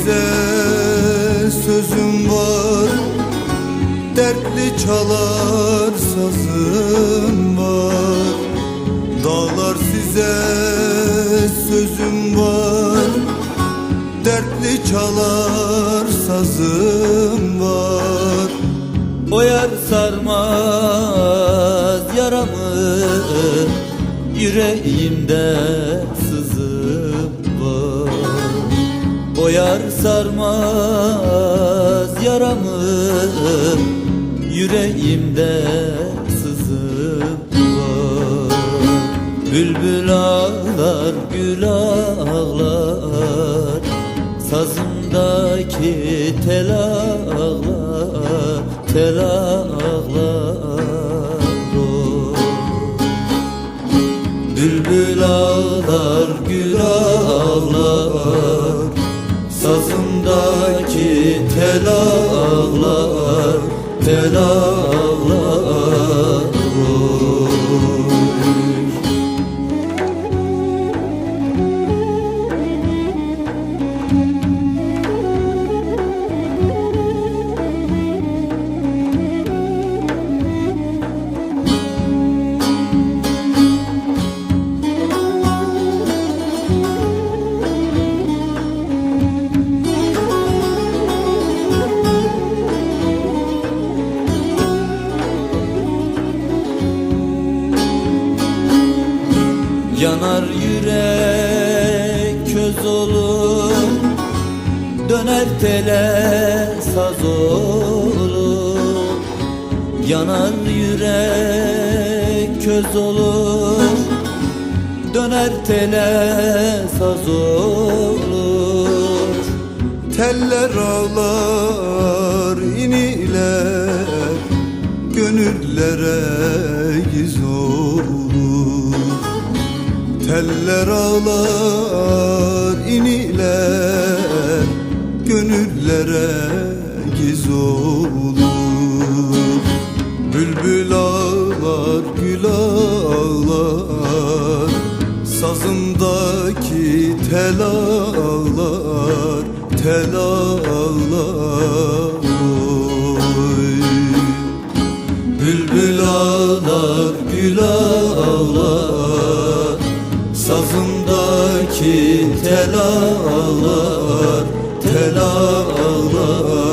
Size sözüm var. Dertli çalar sazım var. Dağlar size sözüm var. Dertli çalar sazım var. O yer sarmaz yaramı Yüreğimden. Yar sarmaz yaramı Yüreğimde sızım var Bülbül ağlar gül ağlar Sazımdaki tel ağlar Tel ağlar Tel Yanar yürek köz olur. Döner tele saz olur. Yanar yürek köz olur. Döner tele saz olur. Teller ağlar iniler Gönüllere giz olur Teller ağlar iniler Gönüllere giz olur Bülbül ağlar gül ağlar Sazımdaki tel ağlar Tel ağlar oy. Bülbül ağlar gül ağlar Ağlar Tel ağlar